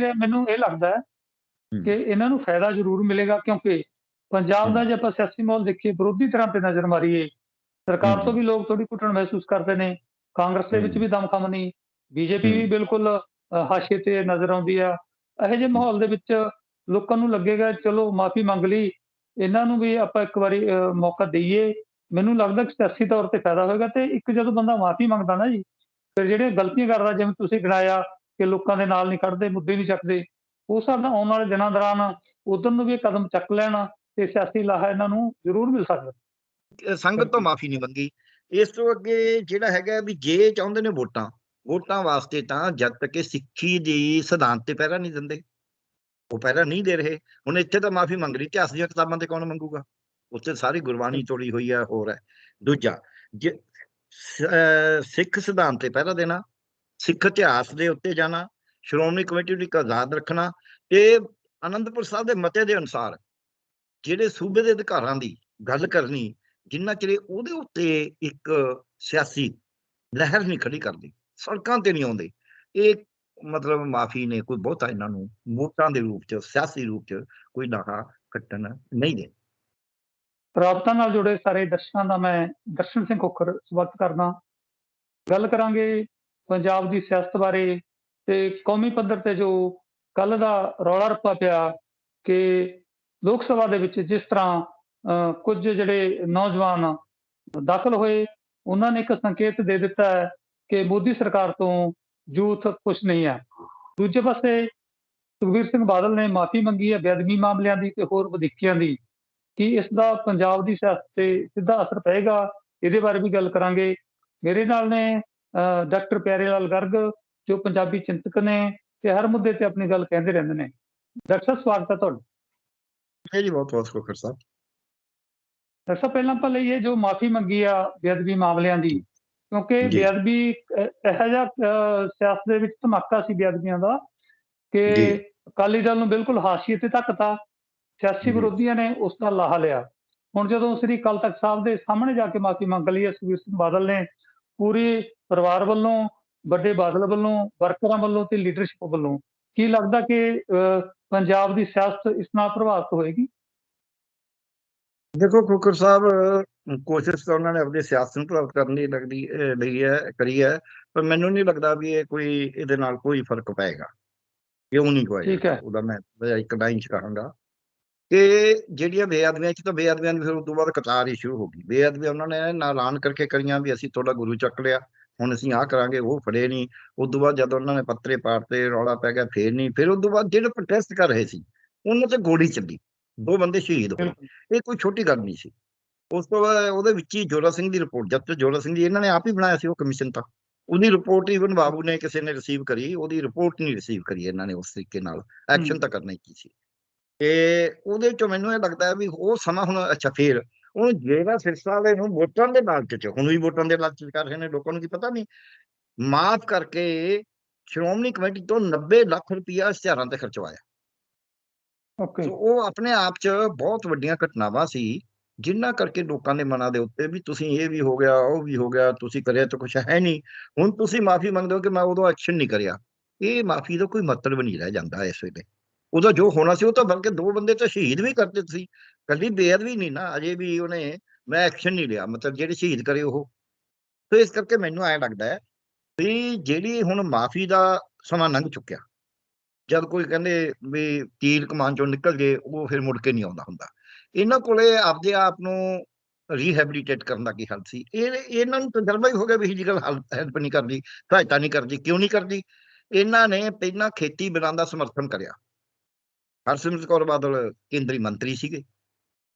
ਦੇ ਮੈਨੂੰ ਇਹ ਲੱਗਦਾ ਹੈ। ਕਿ ਇਹਨਾਂ ਨੂੰ ਫਾਇਦਾ ਜ਼ਰੂਰ ਮਿਲੇਗਾ ਕਿਉਂਕਿ ਪੰਜਾਬ ਦਾ। ਜੇ ਆਪਾਂ ਸਿਆਸੀ ਮਾਹੌਲ ਦੇਖੀਏ ਵਿਰੋਧੀ ਧਿਰਾਂ ਤੇ ਨਜ਼ਰ ਮਾਰੀਏ ਸਰਕਾਰ। ਤੋਂ ਵੀ ਲੋਕ ਥੋੜੀ ਘੁੱਟਣ ਮਹਿਸੂਸ ਕਰਦੇ ਨੇ ਕਾਂਗਰਸ ਦੇ ਵਿੱਚ। ਵੀ ਦਮਖਮ ਨਹੀਂ ਬੀਜੇਪੀ ਵੀ। ਬਿਲਕੁਲ ਅ, ਹਾਸ਼ੀਏ ਤੇ ਨਜ਼ਰ ਆਉਂਦੀ ਆ ਇਹੋ ਜਿਹੇ ਮਾਹੌਲ ਦੇ ਵਿੱਚ ਲੋਕਾਂ ਨੂੰ ਲੱਗੇਗਾ ਚਲੋ ਮਾਫੀ ਮੰਗ ਲਈ ਇਹਨਾਂ ਨੂੰ ਵੀ ਆਪਾਂ ਇੱਕ ਵਾਰੀ ਮੌਕਾ ਦਈਏ ਮੈਨੂੰ ਲੱਗਦਾ ਕਿ ਸਿਆਸੀ ਤੌਰ ਤੇ ਫਾਇਦਾ ਹੋਏਗਾ ਤੇ ਇੱਕ ਜਦੋਂ ਬੰਦਾ ਮਾਫੀ ਮੰਗਦਾ ਨਾ ਜੀ ਫਿਰ ਜਿਹੜੇ ਗਲਤੀਆਂ ਕਰਦਾ ਜਿਵੇਂ ਤੁਸੀਂ ਗਿਣਾਇਆ ਕਿ ਲੋਕਾਂ ਦੇ ਨਾਲ ਨਹੀਂ ਖੜਦੇ, ਮੁੱਦੇ ਨਹੀਂ ਚੱਕਦੇ। ਉਹ ਹਿਸਾਬ ਨਾਲ ਆਉਣ ਵਾਲੇ ਦਿਨਾਂ ਦੌਰਾਨ ਉਧਰ ਨੂੰ ਵੀ ਕਦਮ ਚੱਕ ਲੈਣ ਤੇ ਸਿਆਸੀ ਲਾਹਾ ਇਹਨਾਂ ਨੂੰ ਜ਼ਰੂਰ ਮਿਲ ਸਕਦਾ। ਸੰਗਤ ਤੋਂ ਮਾਫੀ ਨਹੀਂ ਮੰਗੀ। ਇਸ ਤੋਂ ਅੱਗੇ ਜਿਹੜਾ ਹੈਗਾ ਵੀ ਜੇ ਚਾਹੁੰਦੇ ਨੇ ਵੋਟਾਂ ਵੋਟਾਂ ਵਾਸਤੇ ਤਾਂ ਜਦ ਤੱਕ ਇਹ ਸਿੱਖੀ ਦੀ ਸਿਧਾਂਤ ਤੇ ਪਹਿਰਾ ਨਹੀਂ ਦਿੰਦੇ। ਉਹ ਪਹਿਰਾ ਨਹੀਂ ਦੇ ਰਹੇ। ਹੁਣ ਇੱਥੇ ਤਾਂ ਮਾਫੀ ਮੰਗ ਰਹੀ, ਇਤਿਹਾਸ ਦੀਆਂ ਕਿਤਾਬਾਂ ਤੇ ਕੌਣ ਮੰਗੂਗਾ? ਉੱਥੇ ਸਾਰੀ ਗੁਰਬਾਣੀ ਤੋੜੀ ਹੋਈ ਹੈ ਹੋਰ ਹੈ। ਦੂਜਾ, ਜੇ ਸਿੱਖ ਸਿਧਾਂਤ ਤੇ ਪਹਿਰਾ ਦੇਣਾ ਸਿੱਖ ਇਤਿਹਾਸ ਦੇ ਉੱਤੇ ਜਾਣਾ, ਸ਼੍ਰੋਮਣੀ ਕਮੇਟੀ ਨੂੰ ਇੱਕ ਆਜ਼ਾਦ ਰੱਖਣਾ ਤੇ ਅਨੰਦਪੁਰ ਸਾਹਿਬ ਦੇ ਮਤੇ ਦੇ ਅਨੁਸਾਰ ਜਿਹੜੇ ਸੂਬੇ ਦੇ ਅਧਿਕਾਰਾਂ ਦੀ ਗੱਲ ਕਰਨੀ, ਜਿੰਨਾ ਚਿਰ ਉਹਦੇ ਉੱਤੇ ਇੱਕ ਸਿਆਸੀ ਲਹਿਰ ਨਹੀਂ ਖੜੀ ਕਰਦੀ, ਸੜਕਾਂ ਤੇ ਨਹੀਂ ਆਉਂਦੇ, ਇਹ ਮਤਲਬ ਮਾਫੀ ਨੇ ਕੋਈ ਬਹੁਤਾ ਇਹਨਾਂ ਨੂੰ ਵੋਟਾਂ ਦੇ ਰੂਪ ਚ, ਸਿਆਸੀ ਰੂਪ ਚ ਕੋਈ ਨਾਹਾ ਕੱਟਣ ਨਹੀਂ ਦੇ। ਰਾਬਤਾ ਨਾਲ ਜੁੜੇ ਸਾਰੇ ਦਰਸ਼ਕਾਂ ਦਾ ਮੈਂ ਦਰਸ਼ਨ ਸਿੰਘ ਖੋਖਰ ਸਵਾਗਤ ਕਰਦਾ। ਗੱਲ ਕਰਾਂਗੇ ਪੰਜਾਬ ਦੀ ਸਿਆਸਤ ਬਾਰੇ ਤੇ ਕੌਮੀ ਪੱਧਰ ਤੇ ਜੋ ਕੱਲ ਦਾ ਰੌਲਾ ਰੱਪਾ ਪਿਆ ਕਿ ਲੋਕ ਸਭਾ ਦੇ ਵਿੱਚ ਜਿਸ ਤਰ੍ਹਾਂ ਕੁਝ ਜਿਹੜੇ ਨੌਜਵਾਨ ਦਾਖਲ ਹੋਏ, ਉਹਨਾਂ ਨੇ ਇੱਕ ਸੰਕੇਤ ਦੇ ਦਿੱਤਾ ਹੈ ਕਿ ਮੋਦੀ ਸਰਕਾਰ ਤੋਂ ਯੂਥ ਕੁਛ ਨਹੀਂ ਹੈ। ਦੂਜੇ ਪਾਸੇ ਸੁਖਬੀਰ ਸਿੰਘ ਬਾਦਲ ਨੇ ਮਾਫੀ ਮੰਗੀ ਹੈ ਬੇਅਦਬੀ ਮਾਮਲਿਆਂ ਦੀ ਤੇ ਹੋਰ ਵਧੀਕੀਆਂ ਦੀ। ਕਿ ਇਸ ਦਾ ਪੰਜਾਬ ਦੀ ਸਿਆਸਤ ਤੇ ਸਿੱਧਾ ਅਸਰ ਪਏਗਾ? ਇਹਦੇ ਬਾਰੇ ਵੀ ਗੱਲ ਕਰਾਂਗੇ। ਮੇਰੇ ਨਾਲ ਨੇ ਡਾਕਟਰ ਪਿਆਰੇ ਲਾਲ ਗਰਗ ਜੋ ਪੰਜਾਬੀ ਚਿੰਤਕ ਨੇ ਤੇ ਹਰ ਮੁੱਦੇ ਤੇ ਆਪਣੀ ਗੱਲ ਕਹਿੰਦੇ ਰਹਿੰਦੇ ਨੇ ਡਾਕਟਰ ਸਾਹਿਬ ਸਵਾਗਤ ਹੈ ਤੁਹਾਡਾ ਮੇਰੀ ਬਹੁਤ ਬਹੁਤ ਖੋਖਰ ਸਾਹਿਬ ਡਾਕਟਰ ਸਾਹਿਬ ਪਹਿਲਾਂ ਆਪਾਂ ਲਈਏ ਜੋ ਮਾਫੀ ਮੰਗੀ ਆ ਬੇਅਦਬੀ ਮਾਮਲਿਆਂ ਦੀ ਕਿਉਂਕਿ। ਬੇਅਦਬੀ ਇਹੋ ਜਿਹਾ ਸਿਆਸਤ ਦੇ ਵਿੱਚ ਧਮਾਕਾ ਸੀ ਬੇਅਦਬੀਆਂ ਦਾ ਕਿ। ਅਕਾਲੀ ਦਲ ਨੂੰ ਬਿਲਕੁਲ ਹਾਸ਼ੀਏ ਤੇ ਧੱਕਤਾ ਸਿਆਸੀ। ਵਿਰੋਧੀਆਂ ਨੇ ਉਸ ਦਾ ਲਾਹਾ ਲਿਆ ਹੁਣ ਜਦੋਂ ਸ੍ਰੀ ਅਕਾਲ ਤਖਤ ਸਾਹਿਬ ਦੇ ਸਾਹਮਣੇ ਜਾ ਕੇ ਮਾਫੀ ਮੰਗ ਲਈ ਹੈ ਸੁਖਬੀਰ ਸਿੰਘ ਬਾਦਲ ਨੇ ਪੂਰੇ ਪਰਿਵਾਰ ਵੱਲੋਂ ਵੱਡੇ ਬਾਦਲ ਵੱਲੋਂ ਵਰਕਰਾਂ ਵੱਲੋਂ ਤੇ ਲੀਡਰਸ਼ਿਪ ਵੱਲੋਂ ਕੀ ਲੱਗਦਾ ਕਿ ਪੰਜਾਬ ਦੀ ਸਿਆਸਤ ਇਸ ਨਾਲ ਪ੍ਰਭਾਵਿਤ ਹੋਏਗੀ? ਦੇਖੋ ਖੋਖਰ ਸਾਹਿਬ ਕੋਸ਼ਿਸ਼ ਤਾਂ ਉਹਨਾਂ ਨੇ ਆਪਣੀ ਸਿਆਸਤ ਨੂੰ ਪ੍ਰਭਾਵਿਤ ਕਰਨ ਲਈ ਲੱਗਦੀ ਲਈ ਹੈ ਕਰੀ ਹੈ ਪਰ ਮੈਨੂੰ ਨਹੀਂ ਲੱਗਦਾ ਵੀ ਇਹ ਕੋਈ ਇਹਦੇ ਨਾਲ ਕੋਈ ਫ਼ਰਕ ਪਏਗਾ। ਕਿਉਂ ਨਹੀਂ ਕੋਈ। ਉਹਦਾ ਮੈਂ ਇੱਕ ਲਾਈਨ ਚ ਕਹਾਂਗਾ ਕਿ ਜਿਹੜੀਆਂ ਬੇਅਦਬੀਆਂ ਚ ਤਾਂ ਬੇਅਦਬੀਆਂ ਦੀ ਫਿਰ ਉਸ ਤੋਂ ਬਾਅਦ ਕਤਾਰ ਹੀ ਸ਼ੁਰੂ ਹੋ ਗਈ। ਬੇਅਦਬੀਆਂ ਉਹਨਾਂ ਨੇ ਨਾ ਐਲਾਨ ਕਰਕੇ ਕਰੀਆਂ ਵੀ ਅਸੀਂ ਤੁਹਾਡਾ ਗੁਰੂ ਚੱਕ ਲਿਆ। ਹੁਣ ਅਸੀਂ ਆਹ ਕਰਾਂਗੇ ਉਹ ਫੜੇ ਨਹੀਂ ਉਸ ਤੋਂ ਬਾਅਦ ਜਦੋਂ ਉਹਨਾਂ ਨੇ ਪੱਤਰੇ ਪਾੜਤੇ ਰੌਲਾ ਪੈ ਗਿਆ ਫੇਰ ਨਹੀਂ ਫਿਰ ਉਸ ਤੋਂ ਬਾਅਦ ਜਿਹੜੇ ਪ੍ਰੋਟੈਸਟ ਕਰ ਰਹੇ ਸੀ ਉਹਨਾਂ ਤੇ ਗੋਲੀ ਚੱਲੀ। ਦੋ ਬੰਦੇ ਸ਼ਹੀਦ ਹੋਏ। ਇਹ ਕੋਈ ਛੋਟੀ ਗੱਲ ਨਹੀਂ ਸੀ। ਉਸ ਤੋਂ ਬਾਅਦ ਉਹਦੇ ਵਿੱਚ ਹੀ ਜੋਰਾ ਸਿੰਘ ਦੀ ਰਿਪੋਰਟ ਜਦ ਤੱਕ ਜੋਰਾ ਸਿੰਘ ਦੀ ਇਹਨਾਂ ਨੇ ਆਪ ਹੀ ਬਣਾਇਆ ਸੀ ਉਹ ਕਮਿਸ਼ਨ ਤਾਂ। ਉਹਦੀ ਰਿਪੋਰਟ ਈਵਨ ਬਾਬੂ ਨੇ ਕਿਸੇ ਨੇ ਰਿਸੀਵ ਕਰੀ ਉਹਦੀ ਰਿਪੋਰਟ ਨਹੀਂ ਰਿਸੀਵ ਕਰੀ ਇਹਨਾਂ ਨੇ ਉਸ ਤਰੀਕੇ ਨਾਲ। ਐਕਸ਼ਨ ਤਾਂ ਕਰਨਾ ਹੀ ਕੀ ਸੀ। ਤੇ ਉਹਦੇ ਚੋਂ ਮੈਨੂੰ ਇਹ ਲੱਗਦਾ ਹੈ ਵੀ ਉਹ ਸਮਾਂ ਹੁਣ ਅੱਛਾ ਫੇਰ ਉਹ ਜਿਹੜਾ ਸਿਰਸਾ ਵਾਲੇ ਨੂੰ ਵੋਟਾਂ ਦੇ ਲਾਲਚ ਚ ਹੁਣ ਵੀ ਵੋਟਾਂ ਦੇ ਲਾਲਚ ਚ ਕਰ ਰਹੇ ਨੇ ਲੋਕਾਂ ਨੂੰ ਕੀ ਪਤਾ ਨਹੀਂ। ਮਾਫ ਕਰਕੇ ਸ਼੍ਰੋਮਣੀ ਕਮੇਟੀ ਤੋਂ 90 ਲੱਖ ਰੁਪਇਆ ਇਸ਼ਤਿਹਾਰਾਂ ਤੇ ਖਰਚਵਾਇਆ। ਓਕੇ ਸੋ ਉਹ ਆਪਣੇ ਆਪ 'ਚ ਬਹੁਤ ਵੱਡੀਆਂ ਘਟਨਾਵਾਂ ਸੀ ਜਿਨ੍ਹਾਂ ਕਰਕੇ ਲੋਕਾਂ ਦੇ ਮਨਾਂ ਦੇ ਉੱਤੇ ਵੀ ਤੁਸੀਂ ਇਹ ਵੀ ਹੋ ਗਿਆ ਉਹ ਵੀ ਹੋ ਗਿਆ ਤੁਸੀਂ ਕਰਿਆ ਤਾਂ ਕੁਝ ਹੈ ਨਹੀਂ। ਹੁਣ ਤੁਸੀਂ ਮਾਫੀ ਮੰਗਦੇ ਹੋ ਕਿ ਮੈਂ ਉਦੋਂ ਐਕਸ਼ਨ ਨਹੀਂ ਕਰਿਆ। ਇਹ ਮਾਫੀ ਦਾ ਕੋਈ ਮਤਲਬ ਨਹੀਂ ਰਹਿ ਜਾਂਦਾ ਇਸ ਵੇਲੇ। ਉਹਦਾ ਜੋ ਹੋਣਾ ਸੀ ਉਹ ਤਾਂ ਬਲਕਿ ਦੋ ਬੰਦੇ ਤਾਂ ਸ਼ਹੀਦ ਵੀ ਕਰਦੇ ਤੁਸੀਂ ਕੱਲੀ ਬੇਅਦਬੀ ਨਹੀਂ ਨਾ, ਅਜੇ ਵੀ ਉਹਨੇ ਮੈਂ ਐਕਸ਼ਨ ਨਹੀਂ ਲਿਆ, ਮਤਲਬ ਜਿਹੜੇ ਸ਼ਹੀਦ ਕਰੇ ਉਹ। ਸੋ ਇਸ ਕਰਕੇ ਮੈਨੂੰ ਐਂ ਲੱਗਦਾ ਹੈ ਵੀ ਜਿਹੜੀ ਹੁਣ ਮਾਫੀ ਦਾ ਸਮਾਂ ਲੰਘ ਚੁੱਕਿਆ, ਜਦ ਕੋਈ ਕਹਿੰਦੇ ਵੀ ਤੀਰ ਕਮਾਨ ਚੋਂ ਨਿਕਲ ਗਏ ਉਹ ਫਿਰ ਮੁੜ ਕੇ ਨਹੀਂ ਆਉਂਦਾ ਹੁੰਦਾ। ਇਹਨਾਂ ਕੋਲੇ ਆਪਦੇ ਆਪ ਨੂੰ ਰੀਹੈਬਿਲਿਟੇਟ ਕਰਨ ਦਾ ਕੀ ਹੱਲ ਸੀ? ਇਹ, ਇਹਨਾਂ ਨੂੰ ਤਜਰਬਾ ਹੀ ਹੋ ਗਿਆ ਵੀ ਇਹ ਜੀ ਹੈਲਪ ਨਹੀਂ ਕਰਦੀ, ਸਹਾਇਤਾ ਨਹੀਂ ਕਰਦੀ, ਕਿਉਂ ਨਹੀਂ ਕਰਦੀ? ਇਹਨਾਂ ਨੇ ਪਹਿਲਾਂ ਖੇਤੀ ਬਿਨਾਂ ਦਾ ਸਮਰਥਨ ਕਰਿਆ। ਹਰਸਿਮਰਤ ਕੌਰ ਬਾਦਲ ਕੇਂਦਰੀ ਮੰਤਰੀ ਸੀਗੇ।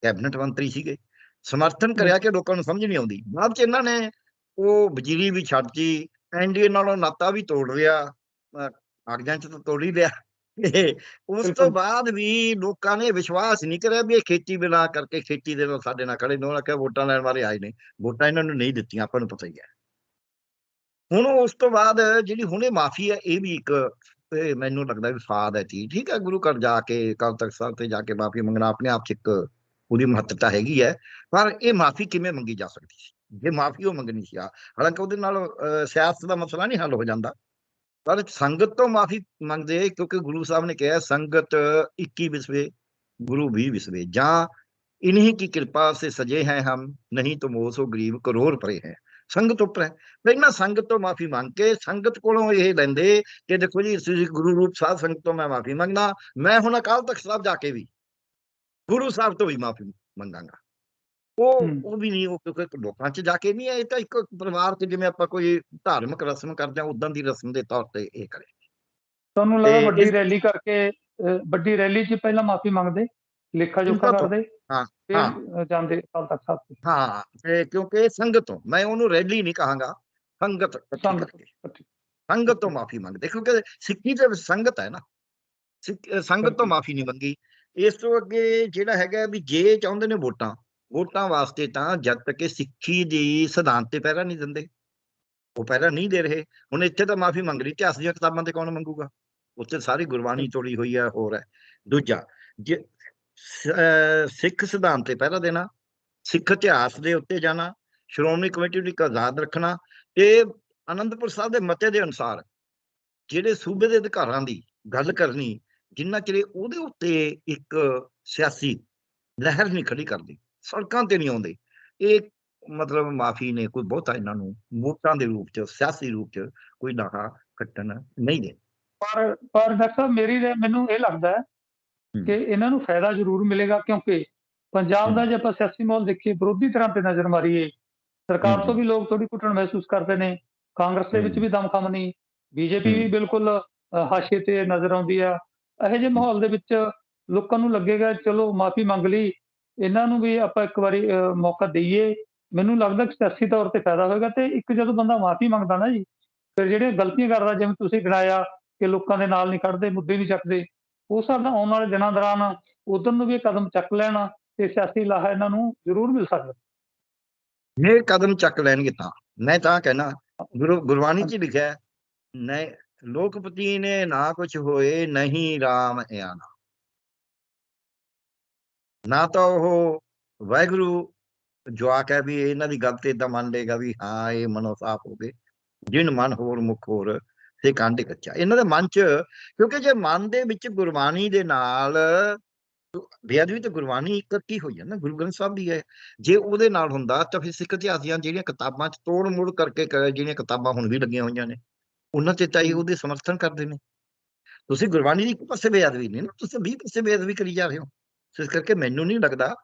ਕੈਬਨਿਟ ਮੰਤਰੀ ਸੀਗੇ। ਸਮਰਥਨ ਕਰਿਆ ਕਿ ਲੋਕਾਂ ਨੂੰ ਸਮਝ ਨਹੀਂ ਆਉਂਦੀ। ਬਾਅਦ ਚ ਇਹਨਾਂ ਨੇ ਉਹ ਵਜ਼ੀਰੀ ਵੀ ਛੱਡਤੀ ਐਨਡੀਏ ਨਾਲੋਂ ਨਾਤਾ ਵੀ ਤੋੜ ਲਿਆ ਕਾਗਜ਼ਾਂ ਚ ਤਾਂ ਤੋੜ ਹੀ ਲਿਆ। ਉਸ ਤੋਂ। ਬਾਅਦ ਵੀ ਲੋਕਾਂ ਨੇ ਵਿਸ਼ਵਾਸ ਨਹੀਂ ਕਰਿਆ ਵੀ ਇਹ ਖੇਤੀ ਬਿਨਾ ਕਰਕੇ ਖੇਤੀ ਦੇ ਨਾਲ ਸਾਡੇ ਨਾਲ ਖੜੇ ਨੇ। ਉਹਨਾਂ ਕਿਹਾ ਵੋਟਾਂ ਲੈਣ ਵਾਲੇ ਆਏ ਨੇ। ਵੋਟਾਂ ਇਹਨਾਂ ਨੂੰ ਨਹੀਂ ਦਿੱਤੀਆਂ ਆਪਾਂ ਨੂੰ ਪਤਾ ਹੀ ਹੈ। ਹੁਣ ਉਸ ਤੋਂ ਬਾਅਦ ਜਿਹੜੀ ਹੁਣੇ ਮਾਫੀ ਹੈ ਇਹ ਵੀ ਇੱਕ ਮੈਨੂੰ ਲੱਗਦਾ ਵੀ ਫਾਦ ਹੈ ਠੀਕ ਹੈ ਗੁਰੂ ਘਰ ਜਾ ਕੇ ਕੱਲ ਤੱਕ ਸਾਹਿਬ ਤੇ ਜਾ ਕੇ ਮਾਫੀ ਮੰਗਣਾ ਆਪਣੇ ਆਪ ਚ ਇੱਕ ਉਹਦੀ ਮਹੱਤਤਾ ਹੈਗੀ ਹੈ, ਪਰ ਇਹ ਮਾਫੀ ਕਿਵੇਂ ਮੰਗੀ ਜਾ ਸਕਦੀ ਸੀ? ਇਹ ਮਾਫੀ ਉਹ ਮੰਗਣੀ ਸੀ ਹਾਲਾਂਕਿ ਉਹਦੇ ਨਾਲ ਸਿਆਸਤ ਦਾ ਮਸਲਾ ਨਹੀਂ ਹੱਲ ਹੋ ਜਾਂਦਾ। ਪਰ ਸੰਗਤ ਤੋਂ ਮਾਫੀ ਮੰਗਦੇ ਕਿਉਂਕਿ ਗੁਰੂ ਸਾਹਿਬ ਨੇ ਕਿਹਾ, ਸੰਗਤ 21 ਵਿਸਵੇ, ਗੁਰੂ 20 ਵਿਸਵੇ। ਜਾਂ ਇਨਹੀ ਕੀ ਕਿਰਪਾ ਸੇ ਸਜੇ ਹੈ ਹਮ, ਨਹੀਂ ਤੋ ਮੋਹ ਸੋ ਗਰੀਬ ਕਰੋੜ ਪਰੇ ਹੈ। ਸੰਗਤ ਉੱਪਰ ਹੈ। ਇਹਨਾਂ ਸੰਗਤ ਤੋਂ ਮਾਫੀ ਮੰਗ ਕੇ ਸੰਗਤ ਕੋਲੋਂ ਇਹ ਲੈਂਦੇ ਕਿ ਦੇਖੋ ਜੀ ਤੁਸੀਂ ਗੁਰੂ ਰੂਪ ਸਾਧ ਸੰਗਤ ਤੋਂ ਮੈਂ ਮਾਫੀ ਮੰਗਦਾ, ਮੈਂ ਹੁਣ ਅਕਾਲ ਤਖਤ ਸਾਹਿਬ ਜਾ ਕੇ ਵੀ ਗੁਰੂ ਸਾਹਿਬ ਤੋਂ ਵੀ ਮਾਫੀ ਮੰਗਾਂਗਾ। ਉਹ। ਉਹ ਵੀ ਨਹੀਂ ਉਹ ਕਿਉਂਕਿ ਲੋਕਾਂ 'ਚ ਜਾ ਕੇ ਨਹੀਂ ਇਹ ਤਾਂ ਇੱਕ ਪਰਿਵਾਰ 'ਚ ਜਿਵੇਂ ਆਪਾਂ ਕੋਈ ਧਾਰਮਿਕ ਰਸਮ ਕਰਦੇ ਹਾਂ ਉਦਾਂ ਦੀ ਰਸਮ ਦੇ ਤੌਰ ਤੇ ਇਹ ਕਰੇ। ਤੁਹਾਨੂੰ ਲੱਗਦਾ ਤੇ ਵੱਡੀ ਰੈਲੀ ਕਰਕੇ ਵੱਡੀ ਰੈਲੀ 'ਚ ਪਹਿਲਾਂ ਮਾਫੀ ਮੰਗਦੇ? ਲੇਖਾ ਜੋਖਾ ਤੋਂ। ਕਰਦੇ? ਹਾਂ, ਹਾਂ। ਜਾਂਦੇ ਅਕਾਲ ਤਖਤ ਸਾਹਿਬ ਤੇ। ਹਾਂ ਤੇ ਕਿਉਂਕਿ ਸੰਗਤ ਤੋਂ ਮੈਂ ਉਹਨੂੰ ਰੈਲੀ ਨਹੀਂ ਕਹਾਂਗਾ ਸੰਗਤ ਸੰਗਤ ਤੋਂ ਮਾਫੀ ਮੰਗਦੇ ਕਿਉਂਕਿ ਸਿੱਖੀ ਵਿੱਚ ਸੰਗਤ ਹੈ ਨਾ। ਸੰਗਤ ਤੋਂ। ਮਾਫੀ ਨਹੀਂ ਮੰਗੀ। ਇਸ ਤੋਂ ਅੱਗੇ ਜਿਹੜਾ ਹੈਗਾ ਵੀ ਜੇ ਚਾਹੁੰਦੇ ਨੇ ਵੋਟਾਂ ਵੋਟਾਂ ਵਾਸਤੇ ਤਾਂ ਜਦ ਤੱਕ ਇਹ ਸਿੱਖੀ ਦੀ ਸਿਧਾਂਤ ਤੇ ਪਹਿਰਾ ਨਹੀਂ ਦਿੰਦੇ ਉਹ ਪਹਿਰਾ ਨਹੀਂ ਦੇ ਰਹੇ। ਹੁਣ ਇੱਥੇ ਤਾਂ ਮਾਫੀ ਮੰਗ ਲਈ ਇਤਿਹਾਸ ਦੀਆਂ ਕਿਤਾਬਾਂ ਤੇ ਕੌਣ ਮੰਗੂਗਾ? ਉੱਥੇ ਸਾਰੀ ਗੁਰਬਾਣੀ ਤੋੜੀ ਹੋਈ ਹੈ ਹੋਰ ਹੈ। ਦੂਜਾ ਜੇ ਸਿੱਖ ਸਿਧਾਂਤ ਤੇ ਪਹਿਰਾ ਦੇਣਾ ਸਿੱਖ ਇਤਿਹਾਸ ਦੇ ਉੱਤੇ ਜਾਣਾ ਸ਼੍ਰੋਮਣੀ ਕਮੇਟੀ ਨੂੰ ਆਜ਼ਾਦ ਰੱਖਣਾ ਤੇ ਆਨੰਦਪੁਰ ਸਾਹਿਬ ਦੇ ਮਤੇ ਦੇ ਅਨੁਸਾਰ ਜਿਹੜੇ ਸੂਬੇ ਦੇ ਅਧਿਕਾਰਾਂ ਦੀ ਗੱਲ ਕਰਨੀ ਜਿੰਨਾ ਚਿਰ ਉਹਦੇ ਉੱਤੇ ਇੱਕ ਸਿਆਸੀ ਲਹਿਰ ਨਹੀਂ ਖੜੀ ਕਰਦੀ ਸੜਕਾਂ ਤੇ ਨਹੀਂ ਆਉਂਦੇ ਇਹ ਮਤਲਬ ਮਾਫੀ ਨੇ ਕੋਈ ਬਹੁਤਾ ਇਹਨਾਂ ਨੂੰ ਵੋਟਾਂ ਦੇ ਰੂਪ ਚ ਸਿਆਸੀ ਰੂਪ ਚ ਕੋਈ ਨਾਹਾ ਕੱਟਣ ਨਹੀਂ ਦੇ ਪਰ ਪਰ ਡਾਕਟਰ ਮੇਰੀ ਮੈਨੂੰ ਇਹ ਲੱਗਦਾ ਹੈ। ਕਿ ਇਹਨਾਂ ਨੂੰ ਫਾਇਦਾ ਜ਼ਰੂਰ ਮਿਲੇਗਾ ਕਿਉਂਕਿ ਪੰਜਾਬ ਦਾ ਜੇ ਆਪਾਂ ਸਿਆਸੀ ਮਾਹੌਲ ਦੇਖੀਏ ਵਿਰੋਧੀ ਤਰ੍ਹਾਂ ਤੇ ਨਜ਼ਰ ਮਾਰੀਏ ਸਰਕਾਰ। ਤੋਂ ਵੀ ਲੋਕ ਥੋੜੀ ਘੁੱਟਣ ਮਹਿਸੂਸ ਕਰਦੇ ਨੇ ਕਾਂਗਰਸ ਦੇ ਵਿੱਚ। ਵੀ ਦਮਖਮ ਨਹੀਂ ਬੀਜੇਪੀ ਵੀ। ਬਿਲਕੁਲ ਅ, ਹਾਸ਼ੀਏ ਤੇ ਨਜ਼ਰ ਆਉਂਦੀ ਆ ਇਹੋ ਜਿਹੇ ਮਾਹੌਲ ਦੇ ਵਿੱਚ ਲੋਕਾਂ ਨੂੰ ਲੱਗੇਗਾ ਚਲੋ ਮਾਫੀ ਮੰਗ ਲਈ ਇਹਨਾਂ ਨੂੰ ਵੀ ਆਪਾਂ ਇੱਕ ਵਾਰੀ ਮੌਕਾ ਦਈਏ। ਮੈਨੂੰ ਲੱਗਦਾ ਕਿ ਸਿਆਸੀ ਤੌਰ ਤੇ ਫਾਇਦਾ ਹੋਏਗਾ ਤੇ ਇੱਕ ਜਦੋਂ ਬੰਦਾ ਮਾਫੀ ਮੰਗਦਾ ਨਾ ਜੀ ਫਿਰ ਜਿਹੜੀਆਂ ਗਲਤੀਆਂ ਕਰਦਾ ਜਿਵੇਂ ਤੁਸੀਂ ਗਿਣਾਇਆ ਕਿ ਲੋਕਾਂ ਦੇ ਨਾਲ ਨਹੀਂ ਖੜਦੇ ਮੁੱਦੇ ਨਹੀਂ ਚੱਕਦੇ ਉਹ ਹਿਸਾਬ ਆਉਣ ਵਾਲੇ ਦਿਨਾਂ ਦੌਰਾਨ ਉਧਰ ਨੂੰ ਵੀ ਕਦਮ ਚੱਕ ਲੈਣ ਤੇ ਸਿਆਸੀ ਲਾਹਾ ਇਹਨਾਂ ਨੂੰ ਜ਼ਰੂਰ ਮਿਲ ਸਕਦਾ। ਇਹ ਕਦਮ ਚੱਕ ਲੈਣਗੇ ਤਾਂ। ਮੈਂ ਤਾਂ ਕਹਿਣਾ ਗੁਰੂ ਗੁਰਬਾਣੀ ਚ ਲਿਖਿਆ ਹੈ, ਲੋਕ ਲੋਕਪਤੀ ਨੇ ਨਾ ਕੁਛ ਹੋਏ, ਨਹੀਂ RAM ਆਣਾ ਨਾ ਤਾਂ ਉਹ ਵਾਹਿਗੁਰੂ ਜਵਾਕ ਹੈ ਵੀ ਇਹਨਾਂ ਦੀ ਗੱਲ ਤੇ ਏਦਾਂ ਮੰਨ ਲਏਗਾ ਵੀ ਹਾਂ, ਇਹ ਮਨੋ ਸਾਫ਼ ਹੋ ਗਏ। ਜਿਨ ਮਨ ਹੋਰ ਮੁਖ ਹੋਰ ਤੇ ਕੰਡ ਕੱਚਾ। ਇਹਨਾਂ ਦੇ ਮਨ ਚ, ਕਿਉਂਕਿ ਜੇ ਮਨ ਦੇ ਵਿੱਚ ਗੁਰਬਾਣੀ ਦੇ ਨਾਲ, ਬੇਅਦਬੀ ਤੇ ਗੁਰਬਾਣੀ ਇਕੱਠੀ ਹੋਈ ਹੈ ਨਾ ਗੁਰੂ ਗ੍ਰੰਥ ਸਾਹਿਬ ਦੀ ਹੈ। ਜੇ ਉਹਦੇ ਨਾਲ ਹੁੰਦਾ, ਤਾਂ ਫਿਰ ਸਿੱਖ ਇਤਿਹਾਸ ਦੀਆਂ ਜਿਹੜੀਆਂ ਕਿਤਾਬਾਂ ਚ ਤੋੜ ਮੋੜ ਕਰਕੇ ਜਿਹੜੀਆਂ ਕਿਤਾਬਾਂ ਹੁਣ ਵੀ ਲੱਗੀਆਂ ਹੋਈਆਂ ਨੇ ਉਹਨਾਂ ਤੇ ਤਾਂ ਇਹ ਉਹਦੇ ਸਮਰਥਨ ਕਰਦੇ ਨੇ। ਤੁਸੀਂ ਗੁਰਬਾਣੀ ਦੀ ਇੱਕ ਪਾਸੇ ਬੇਅਦਬੀ ਨਹੀਂ ਨਾ, ਤੁਸੀਂ 20 ਪਾਸੇ ਬੇਅਦਬੀ ਕਰੀ ਜਾ ਰਹੇ ਹੋ। ਇਸ ਕਰਕੇ ਮੈਨੂੰ ਨਹੀਂ ਲੱਗਦਾ,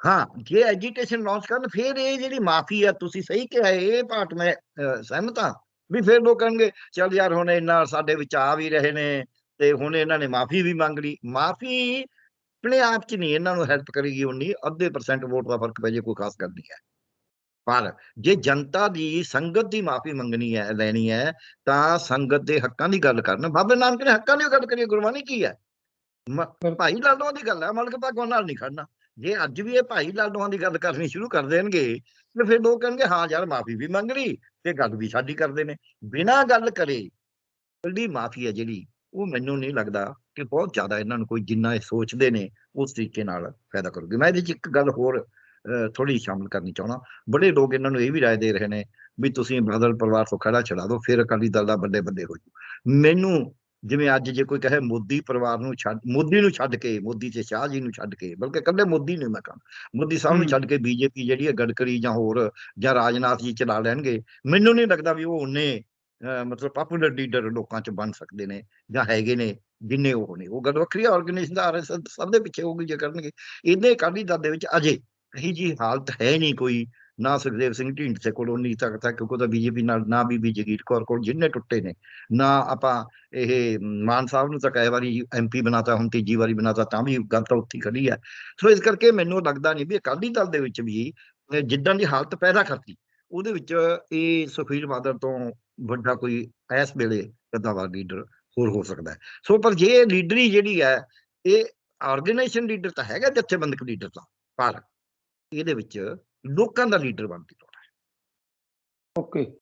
ਹਾਂ, ਜੇ ਐਜੀਟੇਸ਼ਨ ਲਾਂਚ ਕਰਨ, ਫਿਰ ਇਹ ਜਿਹੜੀ ਮਾਫੀ ਆ, ਤੁਸੀਂ ਸਹੀ ਕਿਹਾ, ਇਹ ਪਾਰਟ ਮੈਂ ਸਹਿਮਤ ਹਾਂ, ਵੀ ਫਿਰ ਲੋਕ ਕਹਿਣਗੇ, ਚਲ ਯਾਰ ਹੁਣ ਇਹਨਾਂ ਸਾਡੇ ਵਿੱਚ ਆ ਵੀ ਰਹੇ ਨੇ, ਤੇ ਹੁਣ ਇਹਨਾਂ ਨੇ ਮਾਫੀ ਵੀ ਮੰਗ ਲਈ। ਮਾਫੀ ਆਪਣੇ ਆਪ ਚ ਨਹੀਂ, ਇਹਨਾਂ ਨੂੰ ਹੈਲਪ ਕਰੇਗੀ ਉਨੀ ਅੱਧੇ ਪਰਸੈਂਟ ਵੋਟ ਦਾ ਫ਼ਰਕ ਪੈ ਜੇ, ਕੋਈ ਖਾਸ ਕਰਦੀ ਹੈ। ਪਰ ਜੇ ਜਨਤਾ ਦੀ ਸੰਗਤ ਦੀ ਮਾਫੀ ਮੰਗਣੀ ਹੈ ਲੈਣੀ ਹੈ ਤਾਂ ਸੰਗਤ ਦੇ ਹੱਕਾਂ ਦੀ ਗੱਲ ਕਰਨ। ਬਾਬੇ ਨਾਨਕ ਨੇ ਹੱਕਾਂ ਦੀ ਗੱਲ ਕਰੀ ਗੁਰਬਾਣੀ ਕੀ ਹੈ? ਭਾਈ ਲਾਡੋਆਂ ਦੀ ਗੱਲ ਹੈ ਮਲਕ ਭਾਗੋਂ ਨਾਲ ਨਹੀਂ ਖੜਨਾ। ਜੇ ਅੱਜ ਵੀ ਇਹ ਭਾਈ ਲਾਡੋਆਂ ਦੀ ਗੱਲ ਕਰਨੀ ਸ਼ੁਰੂ ਕਰ ਦੇਣਗੇ ਤੇ ਫਿਰ ਲੋਕ ਕਹਿਣਗੇ ਹਾਂ ਯਾਰ ਮਾਫੀ ਵੀ ਮੰਗ ਲਈ ਤੇ ਗੱਲ ਵੀ ਸਾਡੀ ਕਰਦੇ ਨੇ। ਬਿਨਾਂ ਗੱਲ ਕਰੇ ਕੱਲੀ ਮਾਫੀ ਹੈ ਜਿਹੜੀ ਉਹ ਮੈਨੂੰ ਨਹੀਂ ਲੱਗਦਾ ਕਿ ਬਹੁਤ ਜ਼ਿਆਦਾ ਇਹਨਾਂ ਨੂੰ ਕੋਈ ਜਿੰਨਾ ਇਹ ਸੋਚਦੇ ਨੇ ਉਸ ਤਰੀਕੇ ਨਾਲ ਫਾਇਦਾ ਕਰੂਗੀ। ਮੈਂ ਇਹਦੇ ਚ ਇੱਕ ਗੱਲ ਹੋਰ ਥੋੜੀ ਸ਼ਾਮਲ ਕਰਨੀ ਚਾਹਣਾ ਬੜੇ ਲੋਕ ਇਹਨਾਂ ਨੂੰ ਇਹ ਵੀ ਰਾਏ ਦੇ ਰਹੇ ਨੇ ਵੀ ਤੁਸੀਂ ਬਦਲ ਪਰਿਵਾਰ ਤੋਂ ਖੜਾ ਛਡਾ ਦਿਓ ਫਿਰ ਅਕਾਲੀ ਦਲ ਦਾ ਵੱਡੇ ਵੱਡੇ ਹੋ ਜੂ ਮੈਨੂੰ ਜਿਵੇਂ ਅੱਜ ਜੇ ਕੋਈ ਕਹੇ ਮੋਦੀ ਪਰਿਵਾਰ ਨੂੰ ਛੱਡ ਮੋਦੀ ਨੂੰ ਛੱਡ ਕੇ ਮੋਦੀ ਤੇ ਸ਼ਾਹ ਜੀ ਨੂੰ ਛੱਡ ਕੇ ਬਲਕਿ ਕੱਲੇ ਮੋਦੀ ਨਹੀਂ ਮੈਂ ਕਹਾਂ ਮੋਦੀ ਸਾਹਿਬ ਨੂੰ। ਛੱਡ ਕੇ ਬੀਜੇਪੀ ਜਿਹੜੀ ਹੈ ਗਡਕਰੀ ਜਾਂ ਹੋਰ ਜਾਂ ਰਾਜਨਾਥ ਜੀ ਚਲਾ ਲੈਣਗੇ ਮੈਨੂੰ ਨਹੀਂ ਲੱਗਦਾ ਵੀ ਉਹ ਉਹਨੇ ਮਤਲਬ ਪਪੂਲਰ ਲੀਡਰ ਲੋਕਾਂ ਚ ਬਣ ਸਕਦੇ ਨੇ ਜਾਂ ਹੈਗੇ ਨੇ ਜਿੰਨੇ ਉਹ ਨੇ। ਉਹ ਗੱਲ ਵੱਖਰੀ ਆਰਗੇਨਾਈਜੇਸ਼ਨ ਦਾ ਸਭ ਦੇ ਪਿੱਛੇ ਹੋਊਗੀ ਜੇ ਕਰਨਗੇ। ਇਹਨੇ ਅਕਾਲੀ ਦਲ ਦੇ ਵਿੱਚ ਅਜੇ ਕਹੀ ਜੀ, ਹਾਲਤ ਹੈ ਨਹੀਂ ਕੋਈ। ਨਾ ਸੁਖਦੇਵ ਸਿੰਘ ਢੀਂਡਸੇ ਕੋਲ ਉਨੀ ਤਾਕਤ ਹੈ ਕਿਉਂਕਿ ਉਹਦਾ ਬੀਜੇਪੀ ਨਾਲ ਨਾ ਬੀਬੀ ਜਗੀਰ ਕੌਰ ਕੋਲ ਜਿੰਨੇ ਟੁੱਟੇ ਨੇ। ਨਾ ਆਪਾਂ ਇਹ ਮਾਨ ਸਾਹਿਬ ਨੂੰ ਤਾਂ ਕਈ ਵਾਰੀ ਐਮਪੀ ਬਣਾਤਾ, ਹੁਣ ਤੀਜੀ ਵਾਰੀ ਬਣਾਤਾ, ਤਾਂ ਵੀ ਗੱਲ ਤਾਂ ਉੱਥੇ ਹੀ ਖੜੀ ਹੈ ਸੋ ਇਸ ਕਰਕੇ ਮੈਨੂੰ ਲੱਗਦਾ ਨਹੀਂ ਵੀ ਅਕਾਲੀ ਦਲ ਦੇ ਵਿੱਚ ਵੀ ਜਿੱਦਾਂ ਦੀ ਹਾਲਤ ਪੈਦਾ ਕਰਤੀ, ਉਹਦੇ ਵਿੱਚ ਇਹ ਸੁਖਬੀਰ ਬਾਦਲ ਤੋਂ ਵੱਡਾ ਕੋਈ ਇਸ ਵੇਲੇ ਕਦਾਵਾ ਲੀਡਰ ਹੋਰ ਹੋ ਸਕਦਾ ਸੋ ਪਰ ਜੇ ਲੀਡਰੀ ਜਿਹੜੀ ਹੈ, ਇਹ ਆਰਗੇਨਾਈਜੇਸ਼ਨ ਲੀਡਰ ਤਾਂ ਹੈਗਾ, ਜਥੇਬੰਦਕ ਲੀਡਰ ਤਾਂ ਪਰ ਇਹਦੇ ਵਿੱਚ ਲੋਕਾਂ ਦਾ ਲੀਡਰ ਬਣਦੀ ਲੋੜ ਹੈ। ਓਕੇ।